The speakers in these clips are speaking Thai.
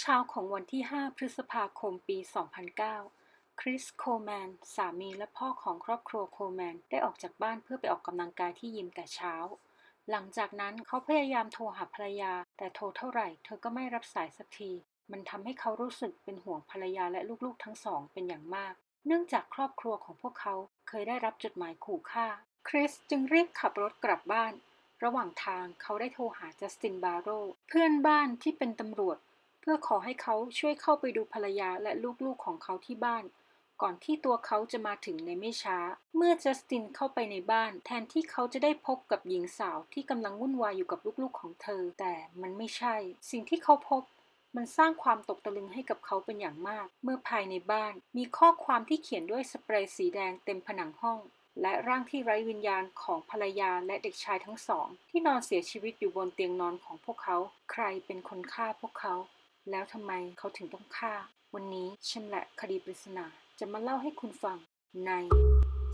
เช้าของวันที่ 5 พฤษภาคม ปี 2009 คริส โคแมน สามีและพ่อของครอบครัวโคแมน ได้ออกจากบ้านเพื่อไปออกกำลังกายที่ยิมแต่เช้า หลังจากนั้นเขาพยายามโทรหาภรรยา แต่โทรเท่าไหร่ เธอก็ไม่รับสายสักที มันทำให้เขารู้สึกเป็นห่วงภรรยาและลูกๆทั้งสองเป็นอย่างมาก เนื่องจากครอบครัวของพวกเขาเคยได้รับจดหมายขู่ฆ่า คริสจึงรีบขับรถกลับบ้าน ระหว่างทางเขาได้โทรหาจัสตินบาโรเพื่อนบ้านที่เป็นตำรวจ พื่อขอให้เขาช่วยเข้าไปดูภรรยาและลูกๆของเขาที่บ้าน ก่อนที่ตัวเขาจะมาถึงในไม่ช้า เมื่อจัสตินเข้าไปในบ้าน แทนที่เขาจะได้พบกับหญิงสาวที่กำลังวุ่นวายอยู่กับลูกๆของเธอ แต่มันไม่ใช่ สิ่งที่เขาพบมันสร้างความตกตะลึงให้กับเขาเป็นอย่างมาก เมื่อภายในบ้าน มีข้อความที่เขียนด้วยสเปรย์สีแดงเต็มผนังห้อง และร่างที่ไร้วิญญาณของภรรยาและเด็กชายทั้งสอง ที่นอนเสียชีวิตอยู่บนเตียงนอนของพวกเขา ใครเป็นคนฆ่าพวกเขา แล้วทำไมเขาถึงต้องฆ่า วันนี้ฉันและคดีปริศนาจะมาเล่าให้คุณฟังใน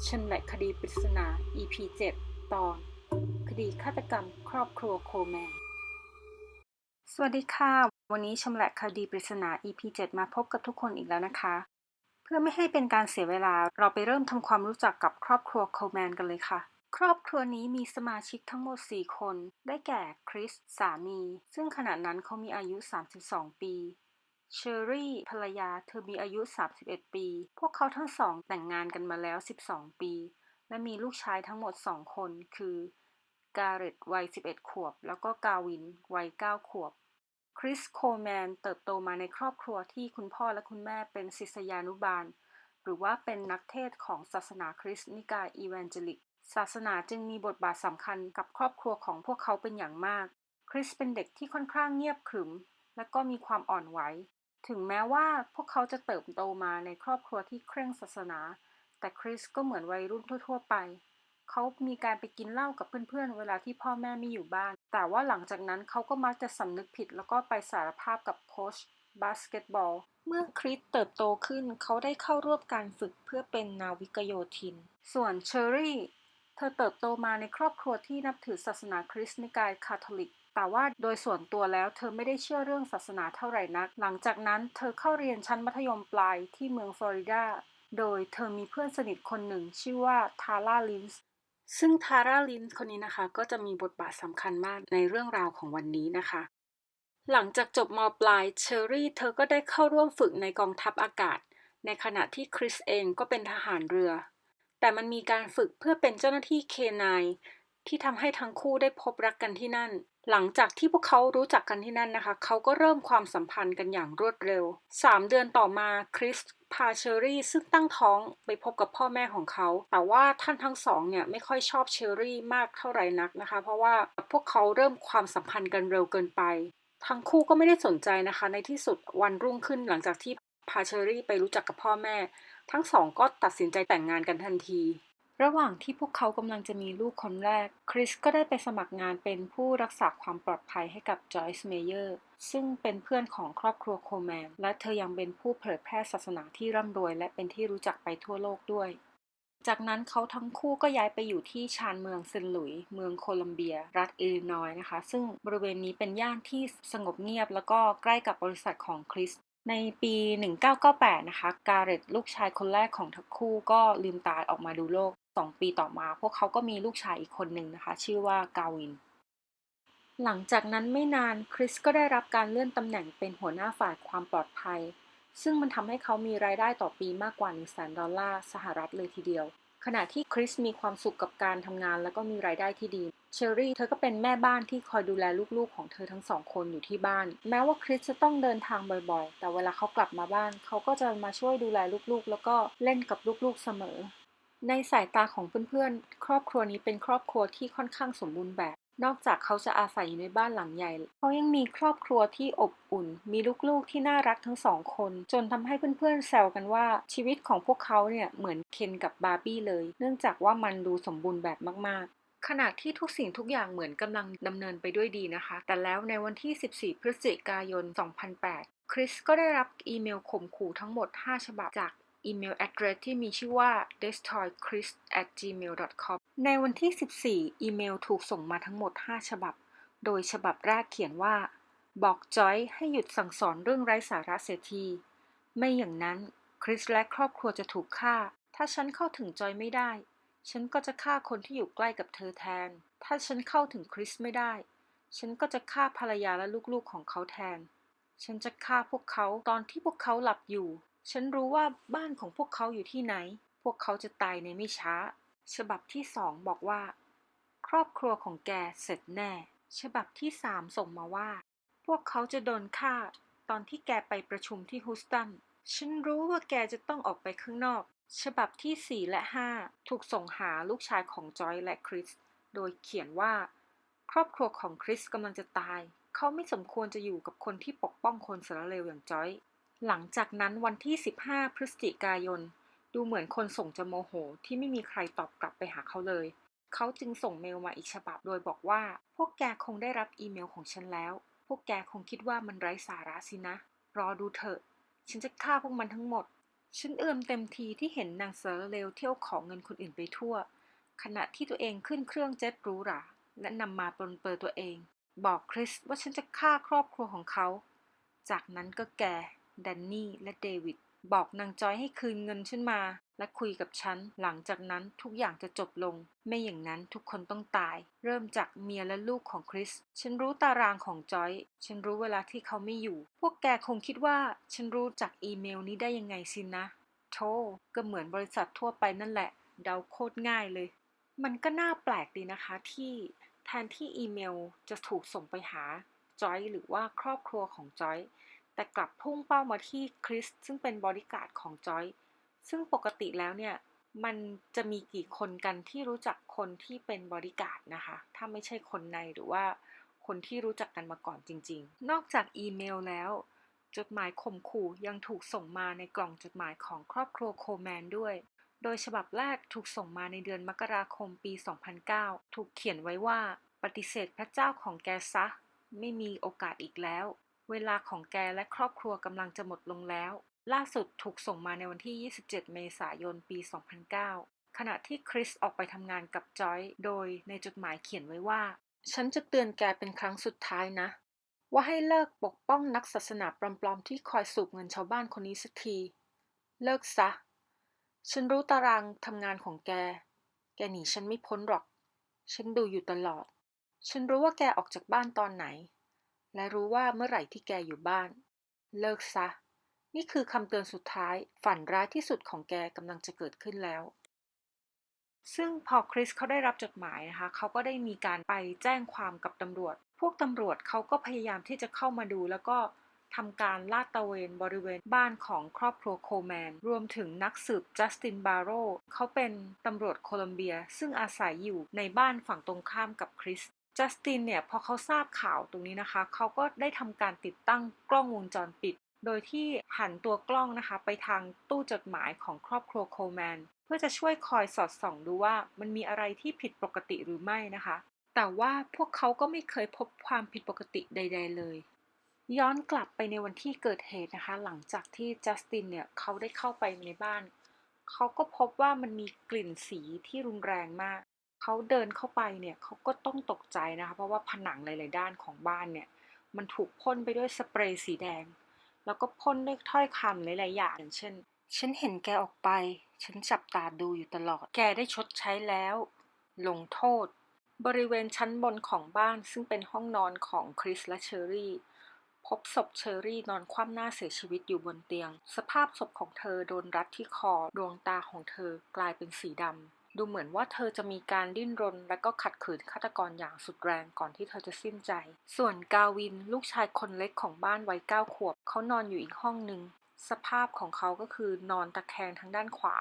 ฉันและคดีปริศนา EP 7 ตอน คดีฆาตกรรมครอบครัวโคลแมน สวัสดีค่ะ วันนี้ชำแหละคดีปริศนา EP 7 มาพบกับทุกคนอีกแล้วนะคะ เพื่อไม่ให้เป็นการเสียเวลาเราไปเริ่มทำความรู้จักกับครอบครัวโคลแมนกันเลยค่ะ ครอบครัวนี้มีสมาชิกทั้งหมด 4 คน ได้แก่ คริส สามี ซึ่งขณะนั้นเขามีอายุ 32 ปี เชอรี่ ภรรยา เธอมีอายุ 31 ปี พวกเขาทั้งสองแต่งงานกันมาแล้ว 12 ปี และมีลูกชายทั้งหมด 2 คน คือ การเร็ตวัย 11 ขวบ แล้วก็กาวิน วัย 9 ขวบ คริส โคแมน เติบโตมาในครอบครัวที่คุณพ่อและคุณแม่เป็นศิษยานุบาล หรือว่าเป็นนักเทศของศาสนาคริสต์นิกายอีแวนเจลิก ศาสนาจึงมีบทบาทสำคัญกับครอบครัวของพวกเขาเป็นอย่างมาก คริสเป็นเด็กที่ค่อนข้างเงียบขรึม และก็มีความอ่อนไหว ถึงแม้ว่าพวกเขาจะเติบโตมาในครอบครัวที่เคร่งศาสนา แต่คริสก็เหมือนวัยรุ่นทั่ว ๆ ไป เขามีการไปกินเหล้ากับเพื่อนๆ เวลาที่พ่อแม่ไม่อยู่บ้าน แต่ว่าหลังจากนั้นเขาก็มักจะสำนึกผิดแล้วก็ไปสารภาพกับโค้ชบาสเกตบอลเมื่อคริสเติบโตขึ้นเขาได้เข้าร่วมการฝึกเพื่อเป็นนาวิกโยธิน ส่วนเชอรี่เธอเติบโตมาในครอบครัวที่นับถือศาสนาคริสต์นิกายคาทอลิก แต่ว่าโดยส่วนตัวแล้วเธอไม่ได้เชื่อเรื่องศาสนาเท่าไหร่นัก หลังจากนั้นเธอเข้าเรียนชั้นมัธยมปลายที่เมืองฟลอริดา โดยเธอมีเพื่อนสนิทคนหนึ่งชื่อว่าทาร่าลินส์ ซึ่งทาร่าลินส์คนนี้นะคะ ก็จะมีบทบาทสำคัญมากในเรื่องราวของวันนี้นะคะ หลังจากจบมปลายเชอรี่เธอก็ได้เข้าร่วมฝึกในกองทัพอากาศ ในขณะที่คริสเองก็เป็นทหารเรือ แต่มันมีการฝึกเพื่อเป็นเจ้าหน้าที่เคนายที่ทำให้ทั้งคู่ได้พบรักกันที่นั่น หลังจากที่พวกเขารู้จักกันที่นั่นนะคะ เขาก็เริ่มความสัมพันธ์กันอย่างรวดเร็ว 3 เดือนต่อมาคริสพาเชอรี่ซึ่งตั้งท้องไปพบกับพ่อแม่ของเขา แต่ว่าท่านทั้งสองเนี่ยไม่ค่อยชอบเชอรี่มากเท่าไหร่นักนะคะ เพราะว่าพวกเขาเริ่มความสัมพันธ์กันเร็วเกินไป ทั้งคู่ก็ไม่ได้สนใจนะคะ ในที่สุดวันรุ่งขึ้นหลังจากที่พาเชอรี่ไปรู้จักกับพ่อแม่ ทั้งสองก็ตัดสินใจแต่งงานกันทันที ระหว่างที่พวกเขากำลังจะมีลูกคนแรก คริสก็ได้ไปสมัครงานเป็นผู้รักษาความปลอดภัยให้กับจอยส์เมเยอร์ซึ่งเป็นเพื่อนของครอบครัวโคแมน และเธอยังเป็นผู้เผยแพร่ศาสนาที่ร่ำรวย และเป็นที่รู้จักไปทั่วโลกด้วย จากนั้นเขาทั้งคู่ก็ย้ายไปอยู่ที่ชานเมืองเซนหลุย เมืองโคลัมเบีย รัฐอิลลินอยนะคะ ซึ่งบริเวณนี้เป็นย่านที่สงบเงียบ แล้วก็ใกล้กับบริษัทของคริส ในปี 1998 นะคะ การเร็ตลูกชายคนแรกของทั้งคู่ก็ลืมตาออกมาดูโลก 2 ปีต่อมา พวกเขาก็มีลูกชายอีกคนหนึ่งนะคะ ชื่อว่ากาวิน หลังจากนั้นไม่นานคริสก็ได้รับการเลื่อนตำแหน่งเป็นหัวหน้าฝ่ายความปลอดภัย ซึ่งมันทำให้เขามีรายได้ต่อปีมากกว่า 1 0 0 0 0 0ดอลลาร์สหรัฐเลยทีเดียว ขณะที่คริสมีความสุขกับการทำงาน และก็มีรายได้ที่ดี เชอรี่เธอก็เป็นแม่บ้านที่คอยดูแลลูกๆของเธอทั้งสองคนอยู่ที่บ้าน แม้ว่าคริสจะต้องเดินทางบ่อยๆ แต่เวลาเขากลับมาบ้าน เขาก็จะมาช่วยดูแลลูกๆ แล้วก็เล่นกับลูกๆเสมอ ในสายตาของเพื่อนๆ ครอบครัวนี้เป็นครอบครัวที่ค่อนข้างสมบูรณ์แบบ นอกจากเขาจะอาศัยอยู่ในบ้านหลังใหญ่ เขายังมีครอบครัวที่อบอุ่น มีลูกๆที่น่ารักทั้งสองคน จนทำให้เพื่อนๆแซวกันว่าชีวิตของพวกเขาเนี่ยเหมือนเคนกับบาร์บี้เลย เนื่องจากว่ามันดูสมบูรณ์แบบมากๆ ขณะที่ทุกสิ่งทุกอย่างเหมือนกำลังดำเนินไปด้วยดีนะคะ แต่แล้วในวันที่ 14 พฤศจิกายน 2008 คริสก็ได้รับอีเมลข่มขู่ทั้งหมด 5 ฉบับจากอีเมล address ที่มีชื่อว่า destroychris@gmail.com ในวันที่ 14 อีเมลถูกส่งมาทั้งหมด 5 ฉบับ โดยฉบับแรกเขียนว่า บอกจอยให้หยุดสั่งสอนเรื่องไร้สาระเสียที ไม่อย่างนั้นคริสและครอบครัวจะถูกฆ่า ถ้าฉันเข้าถึงจอยไม่ได้ ฉันก็จะฆ่าคนที่อยู่ใกล้กับเธอแทน ถ้าฉันเข้าถึงคริสไม่ได้ ฉันก็จะฆ่าภรรยาและลูกๆของเขาแทน ฉันจะฆ่าพวกเขาตอนที่พวกเขาหลับอยู่ ฉันรู้ว่าบ้านของพวกเขาอยู่ที่ไหน พวกเขาจะตายในไม่ช้า ฉบับที่สองบอกว่า ครอบครัวของแกเสร็จแน่ ฉบับที่สามส่งมาว่า พวกเขาจะโดนฆ่า ตอนที่แกไปประชุมที่ฮูสตัน ฉันรู้ว่าแกจะต้องออกไปข้างนอก ฉบับที่ 4 และ 5 ถูกส่งหาลูกชายของจอยและคริส โดยเขียนว่า ครอบครัวของคริสกำลังจะตาย เขาไม่สมควรจะอยู่กับคนที่ปกป้องคนสารเลวอย่างจอย หลังจากนั้นวันที่ 15 พฤศจิกายน ดูเหมือนคนส่งจะโมโห ที่ไม่มีใครตอบกลับไปหาเขาเลย เขาจึงส่งเมลมาอีกฉบับโดยบอกว่า พวกแกคงได้รับอีเมลของฉันแล้ว พวกแกคงคิดว่ามันไร้สาระสินะ รอดูเถอะ ฉันจะฆ่าพวกมันทั้งหมด ฉันเอื่อมเต็มทีที่เห็นนางเซอร์เลวเที่ยวของเงินคนอื่นไปทั่ว ขณะที่ตัวเองขึ้นเครื่องเจ็ตหรูหราและนำมาปลนเปลือตัวเอง บอกคริสว่าฉันจะฆ่าครอบครัวของเขา จากนั้นก็แกแดนนี่และเดวิด บอกนางจอยให้คืนเงินฉันมา และคุยกับฉัน หลังจากนั้นทุกอย่างจะจบลง ไม่อย่างนั้นทุกคนต้องตาย เริ่มจากเมียและลูกของคริส ฉันรู้ตารางของจอย ฉันรู้เวลาที่เขาไม่อยู่ พวกแกคงคิดว่าฉันรู้จากอีเมลนี้ได้ยังไงสินะ โธ่ก็เหมือนบริษัททั่วไปนั่นแหละ เดาโคตรง่ายเลย มันก็น่าแปลกดีนะคะที่แทนที่อีเมลจะถูกส่งไปหาจอยหรือว่าครอบครัวของจอย แต่กลับพุ่งเป้ามาที่คริสซึ่งเป็นบริการดของจอย ซึ่งปกติแล้วเนี่ยมันจะมีกี่คนกันที่รู้จักคนที่เป็นบริการนะคะ ถ้าไม่ใช่คนในหรือว่าคนที่รู้จักกันมาก่อนจริง ๆ นอกจากอีเมลแล้ว จดหมายข่มขู่ยังถูกส่งมาในกล่องจดหมายของครอบครัวโคแมนด้วย โดยฉบับแรกถูกส่งมาในเดือนมกราคมปี 2009 ถูกเขียนไว้ว่าปฏิเสธพระเจ้าของแกซะ ไม่มีโอกาสอีกแล้ว เวลาของแกและครอบครัวกำลังจะหมดลงแล้ว ล่าสุดถูกส่งมาในวันที่ 27 เมษายน ปี 2009 ขณะที่คริสออกไปทำงานกับจอย โดยในจดหมายเขียนไว้ว่า ฉันจะเตือนแกเป็นครั้งสุดท้ายนะ ว่าให้เลิกปกป้องนักศาสนาปลอมๆที่คอยสูบเงินชาวบ้านคนนี้สักที เลิกซะ ฉันรู้ตารางทำงานของแก แกหนีฉันไม่พ้นหรอก ฉันดูอยู่ตลอด ฉันรู้ว่าแกออกจากบ้านตอนไหน และรู้ว่าเมื่อไหร่ที่แกอยู่บ้าน เลิกซะ นี่คือคำเตือนสุดท้ายฝันร้ายที่สุดของแกกำลังจะเกิดขึ้นแล้ว ซึ่งพอคริสเขาได้รับจดหมายนะคะ เขาก็ได้มีการไปแจ้งความกับตำรวจ พวกตำรวจเขาก็พยายามที่จะเข้ามาดูแล้วก็ทำการลาดตระเวนบริเวณบ้านของครอบครัวโคแมน รวมถึงนักสืบจัสตินบาโรเขาเป็นตำรวจโคลัมเบีย ซึ่งอาศัยอยู่ในบ้านฝั่งตรงข้ามกับคริส จัสตินเนี่ยพอเขาทราบข่าวตรงนี้นะคะ เขาก็ได้ทำการติดตั้งกล้องวงจรปิด โดยที่หันตัวกล้องนะคะ ไปทางตู้จดหมายของครอบครัวโคแมน เพื่อจะช่วยคอยสอดส่องดูว่ามันมีอะไรที่ผิดปกติหรือไม่นะคะ แต่ว่าพวกเขาก็ไม่เคยพบความผิดปกติใด ๆ เลย ย้อนกลับไปในวันที่เกิดเหตุนะคะ หลังจากที่จัสตินเนี่ยเขาได้เข้าไปในบ้าน เขาก็พบว่ามันมีกลิ่นสีที่รุนแรงมาก เขาเดินเข้าไปเนี่ยเขาก็ต้องตกใจนะคะ เพราะว่าผนังหลาย ๆ ด้านของบ้านเนี่ย มันถูกพ่นไปด้วยสเปรย์สีแดง แล้วก็พ่นด้วยถ้อยคำหลาย ๆ อย่างอย่างเช่น ฉันเห็นแกออกไป ฉันจับตาดูอยู่ตลอด แกได้ชดใช้แล้ว ลงโทษ บริเวณชั้นบนของบ้านซึ่งเป็นห้องนอนของคริสและเชอรี่พบศพเชอรี่นอนคว่ำหน้าเสียชีวิตอยู่บนเตียง สภาพศพของเธอโดนรัดที่คอ ดวงตาของเธอกลายเป็นสีดำ ดูเหมือนว่าเธอจะมีการดิ้นรน และก็ขัดขืนฆาตกรอย่างสุดแรงก่อนที่เธอจะสิ้นใจ ส่วนกาวินลูกชายคนเล็กของบ้านวัยเก้าขวบ เขานอนอยู่อีกห้องหนึ่ง สภาพของเขาก็คือนอนตะแคงทางด้านขวา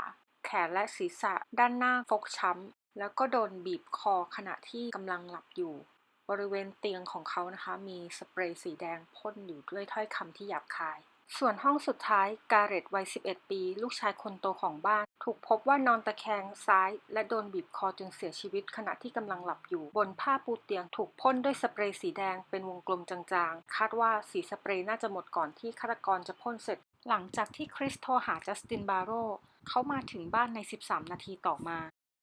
แขนและศีรษะด้านหน้าฟกช้ำ แล้วก็โดนบีบคอขณะที่กำลังหลับอยู่ บริเวณเตียงของเขานะคะ มีสเปรย์สีแดงพ่นอยู่ด้วยถ้อยคำที่หยาบคาย ส่วนห้องสุดท้ายกาเรตวัย 11 ปี ลูกชายคนโตของบ้าน ถูกพบว่านอนตะแคงซ้าย และโดนบีบคอจนเสียชีวิตขณะที่กำลังหลับอยู่ บนผ้าปูเตียงถูกพ่นด้วยสเปรย์สีแดงเป็นวงกลมจางๆ คาดว่าสีสเปรย์น่าจะหมดก่อนที่ฆาตกรจะพ่นเสร็จ หลังจากที่คริสโทรหาจัสตินบาโรเขามาถึงบ้านใน 13 นาทีต่อมา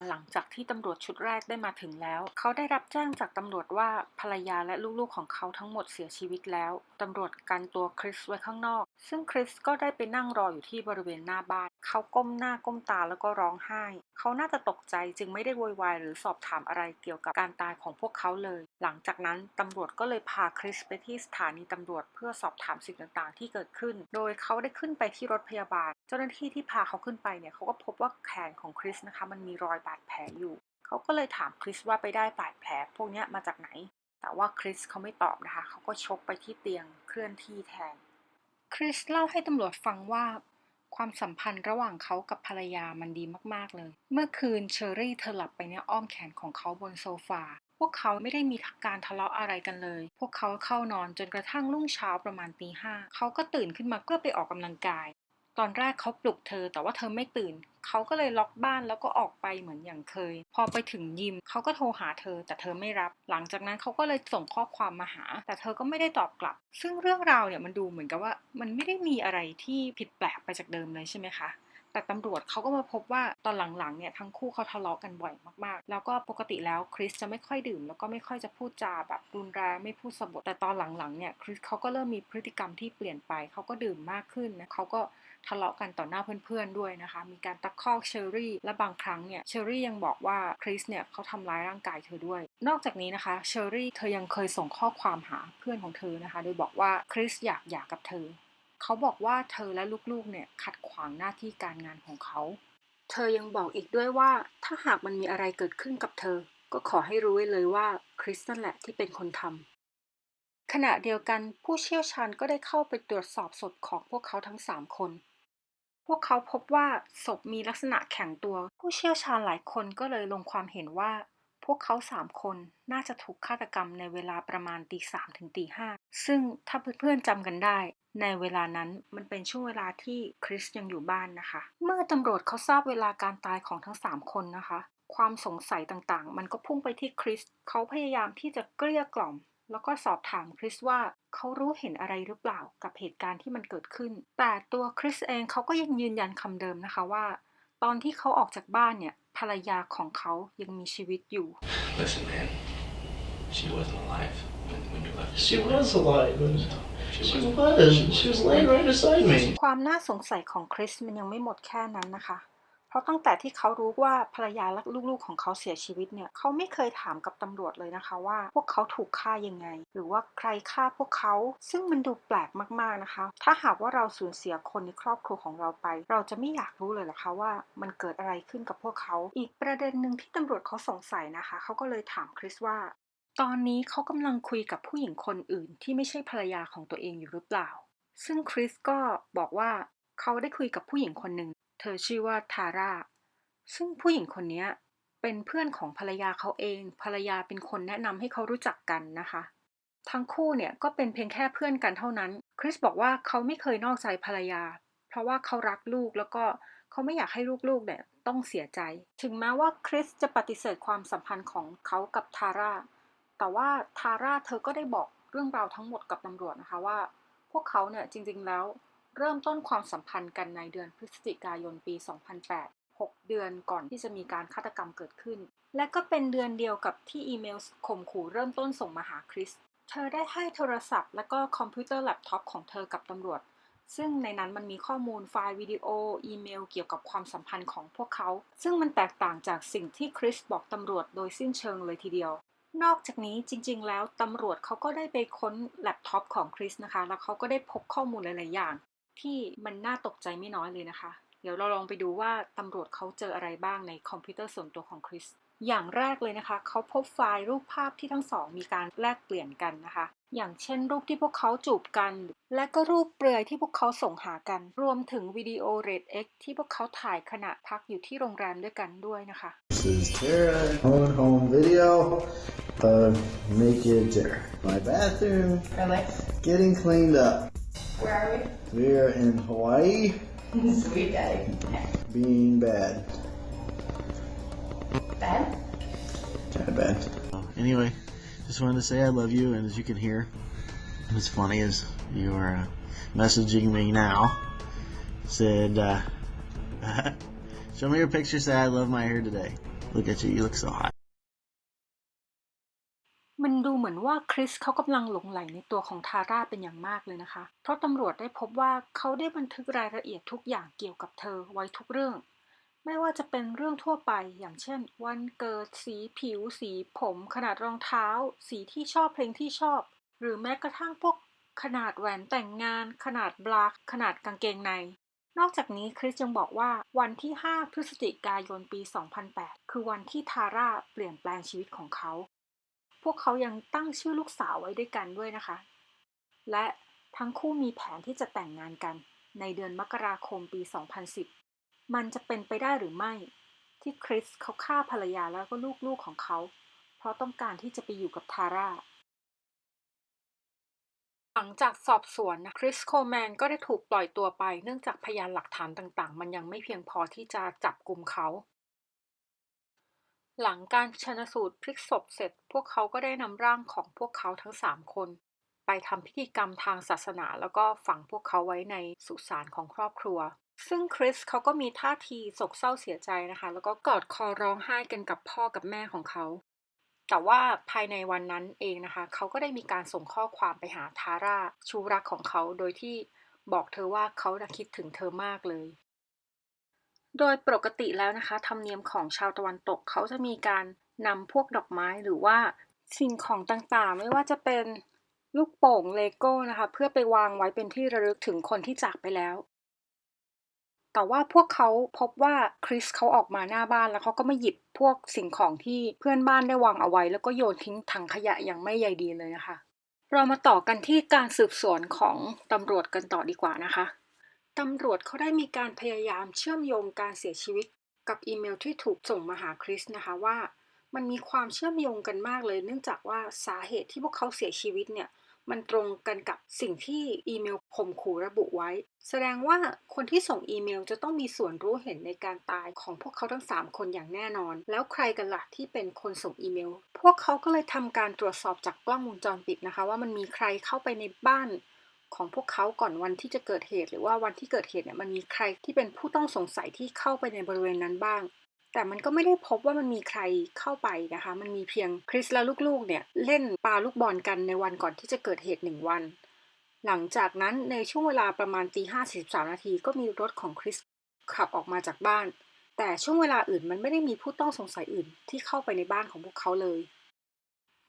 หลังจากที่ตำรวจชุดแรกได้มาถึงแล้ว เขาได้รับแจ้งจากตำรวจว่าภรรยาและลูกๆของเขาทั้งหมดเสียชีวิตแล้ว ตำรวจกันตัวคริสไว้ข้างนอก ซึ่งคริสก็ได้ไปนั่งรออยู่ที่บริเวณหน้าบ้าน เขาก้มหน้าก้มตาแล้วก็ร้องไห้ เขาน่าจะตกใจจึงไม่ได้โวยวายหรือสอบถามอะไรเกี่ยวกับการตายของพวกเขาเลย หลังจากนั้นตำรวจก็เลยพาคริสไปที่สถานีตำรวจเพื่อสอบถามสิ่งต่างๆ ที่เกิดขึ้น โดยเขาได้ขึ้นไปที่รถพยาบาล เจ้าหน้าที่ที่พาเขาขึ้นไปเนี่ยเขาก็พบว่าแขนของคริสนะคะ มันมีรอยบาดแผลอยู่ เขาก็เลยถามคริสว่าไปได้บาดแผลพวกนี้มาจากไหน แต่ว่าคริสเขาไม่ตอบนะคะ เขาก็ชกไปที่เตียงเคลื่อนที่แทน คริสเล่าให้ตำรวจฟังว่าความสัมพันธ์ระหว่างเขากับภรรยามันดีมากๆเลย เมื่อคืนเชอรี่เธอหลับไปในอ้อมแขนของเขาบนโซฟา พวกเขาไม่ได้มีการทะเลาะอะไรกันเลย พวกเขาเข้านอนจนกระทั่งรุ่งเช้าประมาณตีห้า เขาก็ตื่นขึ้นมาเพื่อไปออกกำลังกาย ตอนแรกเขาปลุกเธอ แต่ว่าเธอไม่ตื่น เขาก็เลยล็อกบ้านแล้วก็ออกไปเหมือนอย่างเคย พอไปถึงยิมเขาก็โทรหาเธอ แต่เธอไม่รับ หลังจากนั้นเขาก็เลยส่งข้อความมาหา แต่เธอก็ไม่ได้ตอบกลับ ซึ่งเรื่องราวเนี่ยมันดูเหมือนกับว่า มันไม่ได้มีอะไรที่ผิดแปลกไปจากเดิมเลยใช่ไหมคะแต่ตำรวจเขาก็มาพบว่าตอนหลังๆเนี่ยทั้งคู่เขาทะเลาะกันบ่อยมากๆ แล้วก็ปกติแล้วคริสจะไม่ค่อยดื่ม แล้วก็ไม่ค่อยจะพูดจาแบบรุนแรงไม่พูดสบทแต่ตอนหลังๆเนี่ยคริสเขาก็เริ่มมีพฤติกรรมที่เปลี่ยนไปเขาก็ดื่มมากขึ้นนะเขาก็ ทะเลาะกันต่อหน้าเพื่อนๆด้วยนะคะ มีการตะคอกเชอรี่ และบางครั้งเนี่ยเชอรี่ยังบอกว่าคริสเนี่ยเขาทำร้ายร่างกายเธอด้วย นอกจากนี้นะคะเชอรี่เธอยังเคยส่งข้อความหาเพื่อนของเธอนะคะ โดยบอกว่าคริสอยากหย่ากับเธอ เขาบอกว่าเธอและลูกๆเนี่ยขัดขวางหน้าที่การงานของเขา เธอยังบอกอีกด้วยว่าถ้าหากมันมีอะไรเกิดขึ้นกับเธอ ก็ขอให้รู้ไว้เลยว่าคริสนั่นแหละที่เป็นคนทำขณะเดียวกันผู้เชี่ยวชาญก็ได้เข้าไปตรวจสอบศพของพวกเขาทั้งสามคน พวกเขาพบว่าศพมีลักษณะแข็งตัว ผู้เชี่ยวชาญหลายคนก็เลยลงความเห็นว่า พวกเขาสามคนน่าจะถูกฆาตกรรมในเวลาประมาณตีสามถึงตีห้าซึ่งถ้าเพื่อนๆจำกันได้ ในเวลานั้นมันเป็นช่วงเวลาที่คริสยังอยู่บ้านนะคะ เมื่อตำรวจเขาทราบเวลาการตายของทั้งสามคนนะคะ ความสงสัยต่างๆ มันก็พุ่งไปที่คริสเขาพยายามที่จะเกลี้ยกล่อม แล้วก็สอบถามคริสว่าเขารู้เห็นอะไรหรือเปล่ากับเหตุการณ์ที่มันเกิดขึ้น แต่ตัวคริสเองเขาก็ยังยืนยันคำเดิมนะคะว่า ตอนที่เขาออกจากบ้านเนี่ยภรรยาของเขายังมีชีวิตอยู่ Listen, man. She wasn't alive when, when you left. She was alive. and She She wasn't. was. She was laying right beside me. ความน่าสงสัยของคริสมันยังไม่หมดแค่นั้นนะคะ เพราะตั้งแต่ที่เขารู้ว่าภรรยาและลูกๆของเขาเสียชีวิตเนี่ยเขาไม่เคยถามกับตำรวจเลยนะคะว่า พวกเขาถูกฆ่ายังไง หรือว่าใครฆ่าพวกเขา ซึ่งมันดูแปลกมากๆนะคะ ถ้าหากว่าเราสูญเสียคนในครอบครัวของเราไป เราจะไม่อยากรู้เลยหรอคะว่ามันเกิดอะไรขึ้นกับพวกเขา อีกประเด็นหนึ่งที่ตำรวจเขาสงสัยนะคะ เขาก็เลยถามคริสว่าตอนนี้เขากำลังคุยกับผู้หญิงคนอื่นที่ไม่ใช่ภรรยาของตัวเองอยู่หรือเปล่า ซึ่งคริสก็บอกว่าเขาได้คุยกับผู้หญิงคนหนึ่ง อชื่อว่าทาร่า ซึ่งผู้หญิงคนนี้เป็นเพื่อนของภรรยาเขาเอง ภรรยาเป็นคนแนะนำให้เขารู้จักกันนะคะ ทั้งคู่เนี่ยก็เป็นเพียงแค่เพื่อนกันเท่านั้น คริสบอกว่าเขาไม่เคยนอกใจภรรยา เพราะว่าเขารักลูกแล้วก็เขาไม่อยากให้ลูกๆเนี่ยต้องเสียใจ ถึงแม้ว่าคริสจะปฏิเสธความสัมพันธ์ของเขากับทาร่า แต่ว่าทาร่าเธอก็ได้บอกเรื่องราวทั้งหมดกับตำรวจนะคะว่า พวกเขาเนี่ยจริงๆแล้ว เริ่มต้นความสัมพันธ์กันในเดือนพฤศจิกายนปี 2008 6 เดือนก่อนที่จะมีการฆาตกรรมเกิดขึ้น และก็เป็นเดือนเดียวกับที่อีเมลข่มขู่เริ่มต้นส่งมาหาคริส เธอได้ให้โทรศัพท์ และก็คอมพิวเตอร์แล็ปท็อปของเธอกับตำรวจ ซึ่งในนั้นมันมีข้อมูลไฟล์วิดีโอ อีเมลเกี่ยวกับความสัมพันธ์ของพวกเขา ซึ่งมันแตกต่างจากสิ่งที่คริสบอกตำรวจโดยสิ้นเชิงเลยทีเดียวนอกจากนี้จริงๆ แล้วตำรวจเขาก็ได้ไปค้นแล็ปท็อปของคริสนะคะ แล้วเขาก็ได้พบข้อมูลหลายๆอย่าง ที่มันน่าตกใจไม่น้อยเลยนะคะ เดี๋ยวเราลองไปดูว่าตำรวจเขาเจออะไรบ้างในคอมพิวเตอร์ส่วนตัวของคริสอย่างแรกเลยนะคะ เขาพบไฟล์รูปภาพที่ทั้งสองมีการแลกเปลี่ยนกันนะคะ อย่างเช่น รูปที่พวกเขาจูบกัน และก็รูปเปลือยที่พวกเขาส่งหากัน รวมถึงวิดีโอเรดเอ็กที่พวกเขาถ่ายขณะพักอยู่ที่โรงแรมด้วยกันด้วยนะคะ This is Tara home home video of naked Tara. My bathroom Really? getting cleaned up. Where are We We are in Hawaii? Sweet daddy. being bad. Bad? Kind of bad. Anyway, just wanted to say I love you, and as you can hear, what's funny is you are uh, messaging me now. Said, uh, show me your picture. Say I love my hair today. Look at you. You look so hot. มันดูเหมือนว่าคริสเขากำลังหลงไหลในตัวของทาร่าเป็นอย่างมากเลยนะคะ เพราะตำรวจได้พบว่าเขาได้บันทึกรายละเอียดทุกอย่างเกี่ยวกับเธอไว้ทุกเรื่อง ไม่ว่าจะเป็นเรื่องทั่วไป อย่างเช่น วันเกิด สีผิว สีผม ขนาดรองเท้า สีที่ชอบเพลงที่ชอบ หรือแม้กระทั่งพวกขนาดแหวนแต่งงาน ขนาดบลาขนาดกางเกงใน นอกจากนี้คริสยังบอกว่าวันที่ 5 พฤศจิกายนปี 2008 คือวันที่ทาร่าเปลี่ยนแปลงชีวิตของเขา วกเขายังตั้งชื่อลูกสาวไว้ด้วยกันด้วยนะคะ และทั้งคู่มีแผนที่จะแต่งงานกัน ในเดือนมกราคมปี 2010 มันจะเป็นไปได้หรือไม่ ที่คริสเขาฆ่าภรรยาแล้วก็ลูกๆของเขา เพราะต้องการที่จะไปอยู่กับทาร่าหลังจากสอบสวนนะคริสโคแมนก็ได้ถูกปล่อยตัวไป เนื่องจากพยานหลักฐานต่างๆ มันยังไม่เพียงพอที่จะจับกลุ่มเขา หลังการชนสูตรพลิกศพเสร็จ พวกเขาก็ได้นำร่างของพวกเขาทั้งสามคน ไปทำพิธีกรรมทางศาสนาแล้วก็ฝังพวกเขาไว้ในสุสานของครอบครัว ซึ่งคริสเขาก็มีท่าทีโศกเศร้าเสียใจนะคะ แล้วก็กอดคอร้องไห้กันกับพ่อกับแม่ของเขา แต่ว่าภายในวันนั้นเองนะคะ เขาก็ได้มีการส่งข้อความไปหาทาร่าชูรักของเขาโดยที่บอกเธอว่าเขาคิดถึงเธอมากเลย โดยปกติแล้วนะคะ ธรรมเนียมของชาวตะวันตกเขาจะมีการนำพวกดอกไม้หรือว่าสิ่งของต่างๆ ไม่ว่าจะเป็นลูกโป่งเลโก้นะคะ เพื่อไปวางไว้เป็นที่ระลึกถึงคนที่จากไปแล้ว แต่ว่าพวกเขาพบว่าคริสเขาออกมาหน้าบ้านแล้วเขาก็มาหยิบพวกสิ่งของที่เพื่อนบ้านได้วางเอาไว้ แล้วก็โยนทิ้งถังขยะอย่างไม่ใยดีเลยนะคะ เรามาต่อกันที่การสืบสวนของตำรวจกันต่อดีกว่านะคะ ตำรวจเขาได้มีการพยายามเชื่อมโยงการเสียชีวิต กับอีเมลที่ถูกส่งมาหาคริสนะคะว่า มันมีความเชื่อมโยงกันมากเลย เนื่องจากว่าสาเหตุที่พวกเขาเสียชีวิตเนี่ยมันตรงกันกับสิ่งที่อีเมลข่มขู่ระบุไว้ แสดงว่าคนที่ส่งอีเมลจะต้องมีส่วนรู้เห็นในการตายของพวกเขาทั้ง 3 คนอย่างแน่นอน แล้วใครกันล่ะที่เป็นคนส่งอีเมล พวกเขาก็เลยทำการตรวจสอบจากกล้องวงจรปิดนะคะ ว่ามันมีใครเข้าไปในบ้าน ของพวกเขาก่อนวันที่จะเกิดเหตุ หรือว่าวันที่เกิดเหตุเนี่ยมันมีใครที่เป็นผู้ต้องสงสัยที่เข้าไปในบริเวณนั้นบ้าง แต่มันก็ไม่ได้พบว่ามันมีใครเข้าไปนะคะ มันมีเพียงคริสและลูกๆเนี่ยเล่นปาลูกบอลกันในวันก่อนที่จะเกิดเหตุหนึ่งวัน หลังจากนั้นในช่วงเวลาประมาณตีห้าสิบสามนาทีก็มีรถของคริสขับออกมาจากบ้าน แต่ช่วงเวลาอื่นมันไม่ได้มีผู้ต้องสงสัยอื่นที่เข้าไปในบ้านของพวกเขาเลย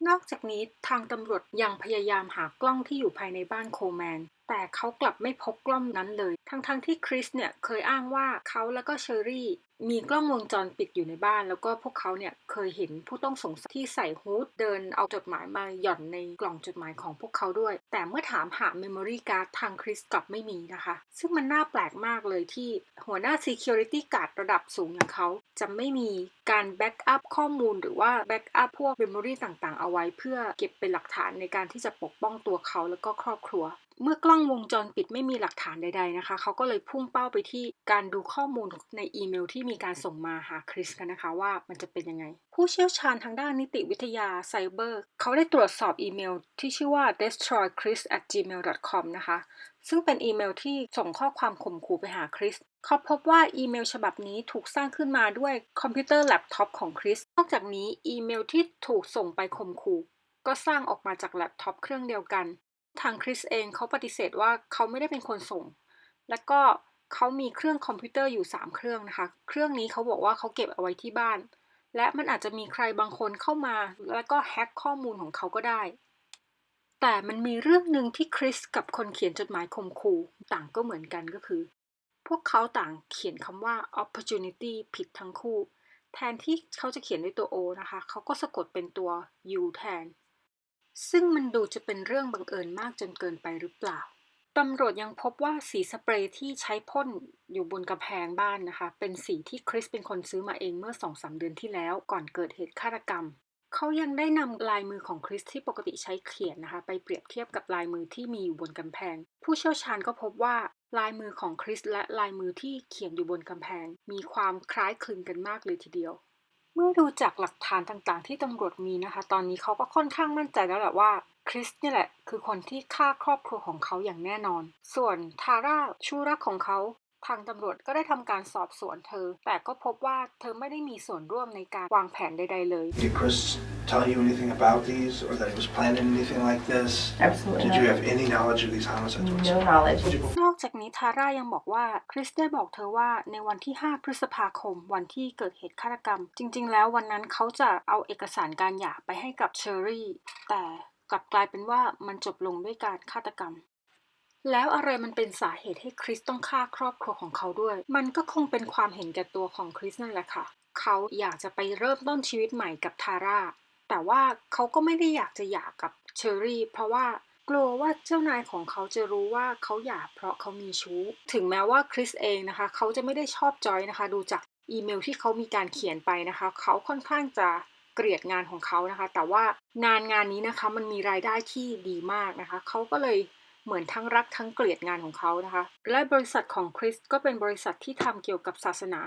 นอกจากนี้ทางตำรวจยังพยายามหากล้องที่อยู่ภายในบ้านโคลแมน แต่เขากลับไม่พบกล้องนั้นเลย ทั้งๆทที่คริสเนี่ยเคยอ้างว่าเขาแล้วก็เชอรี่มีกล้องวงจรปิดอยู่ในบ้าน แล้วก็พวกเขาเนี่ยเคยเห็นผู้ต้องสงสัยที่ใส่ฮูดเดินเอาจดหมายมาหย่อนในกล่องจดหมายของพวกเขาด้วย แต่เมื่อถามหา Memory Card ทางคริสกลับไม่มีนะคะ ซึ่งมันน่าแปลกมากเลยที่หัวหน้า Security Guard ระดับสูงอย่างเขา จะไม่มีการแบ็กอัพข้อมูลหรือว่าแบ็กอัพพวก Memory ต่างๆ เอาไว้เพื่อเก็บเป็นหลักฐานในการที่จะปกป้องตัวเขาแล้วก็ครอบครัว เมื่อกล้องวงจรปิดไม่มีหลักฐานใด ๆนะคะ เขาก็เลยพุ่งเป้าไปที่การดูข้อมูลในอีเมลที่มีการส่งมาหาคริสกันนะคะว่ามันจะเป็นยังไง ผู้เชี่ยวชาญทางด้านนิติวิทยาไซเบอร์เขาได้ตรวจสอบอีเมลที่ชื่อว่า destroychris@gmail.com นะคะ ซึ่งเป็นอีเมลที่ส่งข้อความข่มขู่ไปหาคริสเขาพบว่าอีเมลฉบับนี้ถูกสร้างขึ้นมาด้วยคอมพิวเตอร์แล็ปท็อปของคริสนอกจากนี้อีเมลที่ถูกส่งไปข่มขู่ก็สร้างออกมาจากแล็ปท็อปเครื่องเดียวกัน ทางคริสเองเขาปฏิเสธว่าเขาไม่ได้เป็นคนส่ง และก็เขามีเครื่องคอมพิวเตอร์อยู่ 3 เครื่องนะคะ เครื่องนี้เขาบอกว่าเขาเก็บเอาไว้ที่บ้าน และมันอาจจะมีใครบางคนเข้ามา แล้วก็แฮ็กข้อมูลของเขาก็ได้ แต่มันมีเรื่องหนึ่งที่คริสกับคนเขียนจดหมายข่มขู่ต่างก็เหมือนกันก็คือ พวกเขาต่างเขียนคำว่า opportunity ผิดทั้งคู่ แทนที่เขาจะเขียนด้วยตัว O นะคะ เขาก็สะกดเป็นตัว U แทน ซึ่งมันดูจะเป็นเรื่องบังเอิญมากจนเกินไปหรือเปล่าตำรวจยังพบว่าสีสเปรย์ที่ใช้พ่นอยู่บนกำแพงบ้านนะคะ เป็นสีที่คริสเป็นคนซื้อมาเองเมื่อ2-3เดือนที่แล้วก่อนเกิดเหตุฆาตกรรม เขายังได้นำลายมือของคริสที่ปกติใช้เขียนนะคะ ไปเปรียบเทียบกับลายมือที่มีอยู่บนกำแพง ผู้เชี่ยวชาญก็พบว่าลายมือของคริสและลายมือที่เขียนอยู่บนกำแพง มีความคล้ายคลึงกันมากเลยทีเดียว เมื่อดูจากหลักฐานต่างๆ ที่ตำรวจมีนะคะ ตอนนี้เขาก็ค่อนข้างมั่นใจแล้วแหละว่าคริสเนี่ยแหละ คือคนที่ฆ่าครอบครัวของเขาอย่างแน่นอน ส่วนทาร่าชูรักของเขา ทางตำรวจก็ได้ทำการสอบสวนเธอ แต่ก็พบว่าเธอไม่ได้มีส่วนร่วมในการวางแผนใด ๆ เลย Did Chris tell you anything about these or that he was planning anything like this? Absolutely Did you not. have any knowledge of these homicides No whatsoever? knowledge. นอกจากนี้ทาร่ายังบอกว่าคริสได้บอกเธอว่าในวันที่ 5 พฤษภาคม วันที่เกิดเหตุฆาตกรรม จริง ๆ แล้ววันนั้นเขาจะเอาเอกสารการหย่าไปให้กับเชอรี่ แต่กลับกลายเป็นว่ามันจบลงด้วยการฆาตกรรม แล้วอะไรมันเป็นสาเหตุให้คริสต้องฆ่าครอบครัวของเขาด้วย มันก็คงเป็นความเห็นแก่ตัวของคริสนั่นแหละค่ะ เขาอยากจะไปเริ่มต้นชีวิตใหม่กับทาร่า แต่ว่าเขาก็ไม่ได้อยากจะหย่ากับเชอรี่ เพราะว่ากลัวว่าเจ้านายของเขาจะรู้ว่าเขาหย่าเพราะเขามีชู้ ถึงแม้ว่าคริสเองนะคะ เขาจะไม่ได้ชอบจอยนะคะ ดูจากอีเมลที่เขามีการเขียนไปนะคะ เขาค่อนข้างจะเกลียดงานของเขานะคะ แต่ว่างานงานนี้นะคะมันมีรายได้ที่ดีมากนะคะ เขาก็เลย เหมือนทั้งรักทั้งเกลียดงานของเขานะคะ และบริษัทของคริสก็เป็นบริษัทที่ทำเกี่ยวกับศาสนา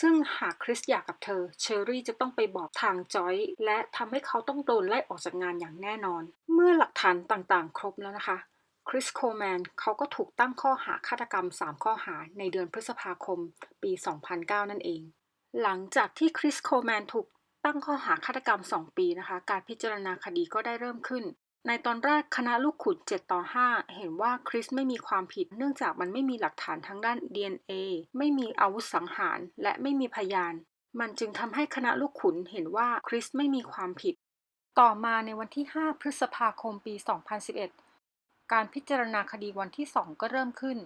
ซึ่งหากคริสอยากกับเธอ เชอรี่จะต้องไปบอกทางจอย และทำให้เขาต้องโดนไล่ออกจากงานอย่างแน่นอน เมื่อหลักฐานต่างๆ ครบแล้วนะคะคริสโคแมนเขาก็ถูกตั้งข้อหาฆาตกรรม 3 ข้อหาในเดือนพฤษภาคม ปี 2009 นั่นเอง หลังจากที่คริสโคแมนถูกตั้งข้อหาฆาตกรรม 2 ปีนะคะ การพิจารณาคดีก็ได้เริ่มขึ้น ในตอนแรกคณะลูกขุน7ต่อ 5 เห็นว่าคริสไม่มีความผิด เนื่องจากมันไม่มีหลักฐานทางด้าน DNA ไม่มีอาวุธสังหาร และไม่มีพยาน มันจึงทำให้คณะลูกขุนเห็นว่าคริสไม่มีความผิด ต่อมาในวันที่ 5 พฤษภาคมปี 2011 การพิจารณาคดีวันที่ 2 ก็เริ่มขึ้น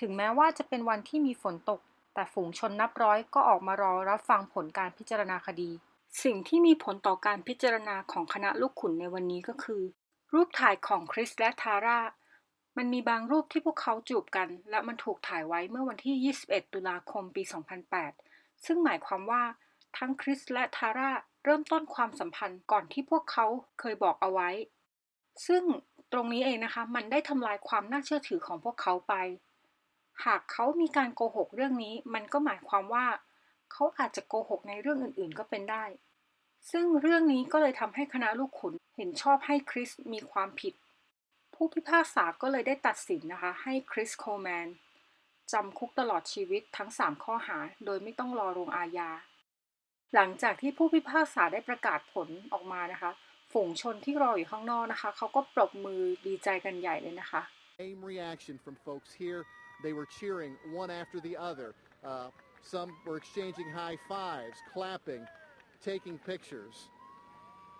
ถึงแม้ว่าจะเป็นวันที่มีฝนตก แต่ฝูงชนนับร้อยก็ออกมารอรับฟังผลการพิจารณาคดี สิ่งที่มีผลต่อการพิจารณาของคณะลูกขุนในวันนี้ก็คือ รูปถ่ายของคริสและทาร่า มันมีบางรูปที่พวกเขาจูบกัน และมันถูกถ่ายไว้เมื่อวันที่ 21 ตุลาคมปี 2008 ซึ่งหมายความว่าทั้งคริสและทาร่าเริ่มต้นความสัมพันธ์ก่อนที่พวกเขาเคยบอกเอาไว้ ซึ่งตรงนี้เองนะคะ มันได้ทำลายความน่าเชื่อถือของพวกเขาไป หากเขามีการโกหกเรื่องนี้ มันก็หมายความว่า เขาอาจจะโกหกในเรื่องอื่นๆ ก็เป็นได้ ซึ่งเรื่องนี้ก็เลยทำให้คณะลูกขุนเห็นชอบให้คริสมีความผิด ผู้พิพากษาก็เลยได้ตัดสินนะคะ ให้คริสโคลแมนจำคุกตลอดชีวิตทั้ง 3 ข้อหา โดยไม่ต้องรอลงอาญา หลังจากที่ผู้พิพากษาได้ประกาศผลออกมานะคะ ฝูงชนที่รออยู่ข้างนอกนะคะ เขาก็ปรบมือดีใจกันใหญ่เลยนะคะ Same reaction from folks here. They were cheering one after the other. Uh, some were exchanging high fives, clapping, taking pictures.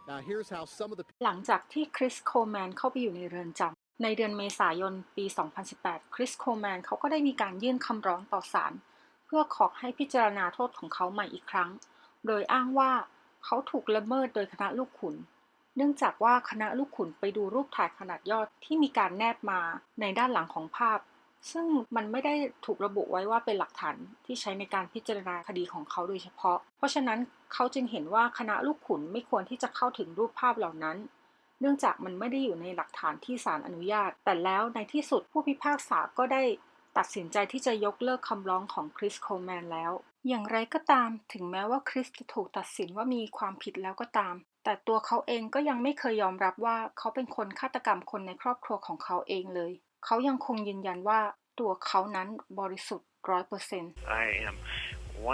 Now, here's how some of the หลังจากที่คริสโคลแมนเข้าไปอยู่ในเรือนจำในเดือนเมษายนปี 2018 คริสโคลแมนเขาก็ได้มีการยื่นคำร้องต่อศาลเพื่อขอให้พิจารณาโทษของเขาใหม่อีกครั้ง โดยอ้างว่าเขาถูกละเมิดโดยคณะลูกขุน เนื่องจากว่าคณะลูกขุนไปดูรูปถ่ายขนาดยอดที่มีการแนบมาในด้านหลังของภาพ ซึ่งมันไม่ได้ถูกระบุไว้ว่าเป็นหลักฐานที่ใช้ในการพิจารณาคดีของเขาโดยเฉพาะ เพราะฉะนั้นเขาจึงเห็นว่าคณะลูกขุนไม่ควรที่จะเข้าถึงรูปภาพเหล่านั้น เนื่องจากมันไม่ได้อยู่ในหลักฐานที่ศาลอนุญาต แต่แล้วในที่สุดผู้พิพากษาก็ได้ตัดสินใจที่จะยกเลิกคำร้องของคริสโคลแมนแล้ว อย่างไรก็ตาม ถึงแม้ว่าคริสจะถูกตัดสินว่ามีความผิดแล้วก็ตาม แต่ตัวเขาเองก็ยังไม่เคยยอมรับว่าเขาเป็นคนฆาตกรรมคนในครอบครัวของเขาเองเลย เขายังคงยืนยันว่าตัวเขานั้นบริสุทธิ์ร้อยเปอร์เซ็นต์ I am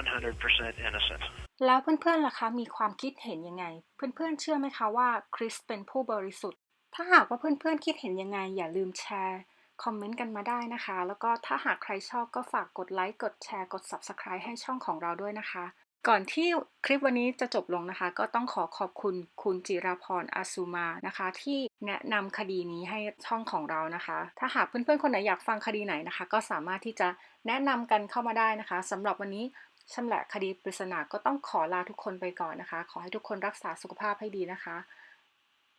100% innocent. แล้วเพื่อนๆล่ะคะมีความคิดเห็นยังไง เพื่อนๆเชื่อไหมคะว่าคริสเป็นผู้บริสุทธิ์ ถ้าหากว่าเพื่อนๆคิดเห็นยังไง อย่าลืมแชร์คอมเมนต์กันมาได้นะคะ แล้วก็ถ้าหากใครชอบก็ฝากกดไลค์กดแชร์กด Subscribe ให้ช่องของเราด้วยนะคะ ก่อนที่คลิปวันนี้จะจบลงนะคะ ก็ต้องขอขอบคุณคุณจิราพรอาซูมานะคะ ที่แนะนำคดีนี้ให้ช่องของเรานะคะ ถ้าหากเพื่อนๆคนไหนอยากฟังคดีไหนนะคะ ก็สามารถที่จะแนะนำกันเข้ามาได้นะคะสำหรับวันนี้ชำแหละคดีปริศนาก็ต้องขอลาทุกคนไปก่อนนะคะ ขอให้ทุกคนรักษาสุขภาพให้ดีนะคะ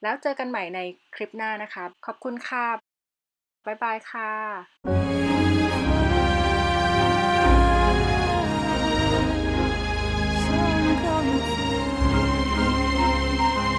แล้วเจอกันใหม่ในคลิปหน้านะคะ ขอบคุณค่ะบ๊ายบายค่ะ